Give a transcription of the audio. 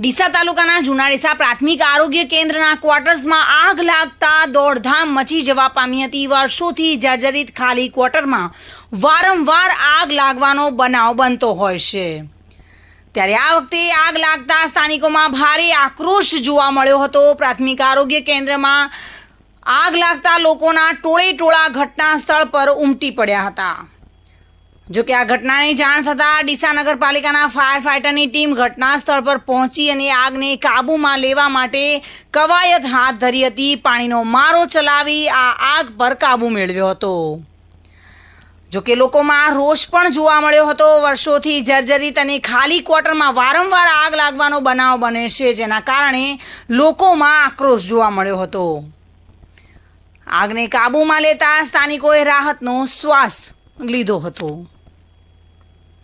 ડીસા તાલુકાના જુનાડીસા પ્રાથમિક આરોગ્ય કેન્દ્રના ક્વાર્ટર્સમાં આગ લાગતા દોડધામ મચી જવા પામી હતી. વર્ષોથી જર્જરિત ખાલી ક્વાર્ટરમાં વારંવાર આગ લાગવાનો બનાવ બનતો હોય છે. ત્યારે આ વખતે આગ લાગતા સ્થાનિકોમાં ભારે આક્રોશ જોવા મળ્યો હતો. પ્રાથમિક આરોગ્ય કેન્દ્રમાં આગ લાગતા લોકોના ટોળે ટોળા ઘટના સ્થળ પર ઉમટી પડ્યા હતા. જો કે આ ઘટનાની જાણ થતાં ડીસા નગરપાલિકાના ફાયર ફાઇટરની ટીમ ઘટના સ્થળ પર પહોંચી અને આગને કાબૂમાં લેવા માટે કવાયત હાથ ધરી હતી. પાણીનો મારો ચલાવી આ આગ પર કાબૂ મેળવ્યો હતો. જો કે લોકોમાં રોષ પણ જોવા મળ્યો હતો. વર્ષોથી જર્જરિત અને ખાલી ક્વાર્ટરમાં વારંવાર આગ લાગવાનો બનાવ બને છે, જેના કારણે લોકોમાં આક્રોશ જોવા મળ્યો હતો. આગને કાબૂમાં લેતા સ્થાનિકોએ રાહતનો શ્વાસ લીધો હતો.